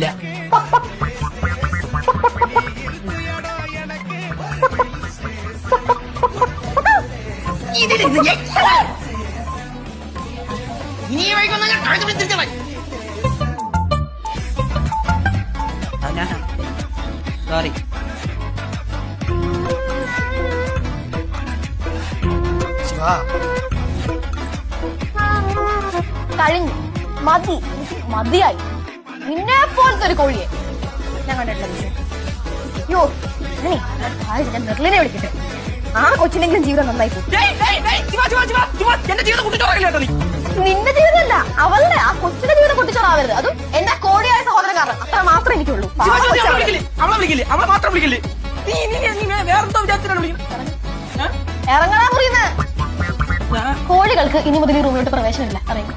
ഇല്ല. സോറി കഴിഞ്ഞു. മതി. മതിയായി. നിന്നെ പോലത്തെ ഒരു കോഴിയെ ഞാൻ കണ്ടിട്ടില്ല. ഞാനേ, ഞാൻ മെർലിനെ വിളിക്കട്ടെ. ആ കൊച്ചിനെങ്കിലും ജീവിതം നന്നായി പോകും നിന്റെ ജീവിതമല്ല അവളുടെ ആ കൊച്ചിന്റെ ജീവിതം പൊട്ടിച്ചോറാവരുത് അതും എന്റെ കോടിയായ സഹോദരൻ കാരണം അത്ര മാത്രമേ എനിക്കുള്ളൂ. ഇറങ്ങണാ മുറിയുന്നത് കോഴികൾക്ക് ഇനി മുതൽ ഈ റൂമിലോട്ട് പ്രവേശനമില്ല. അറിയാം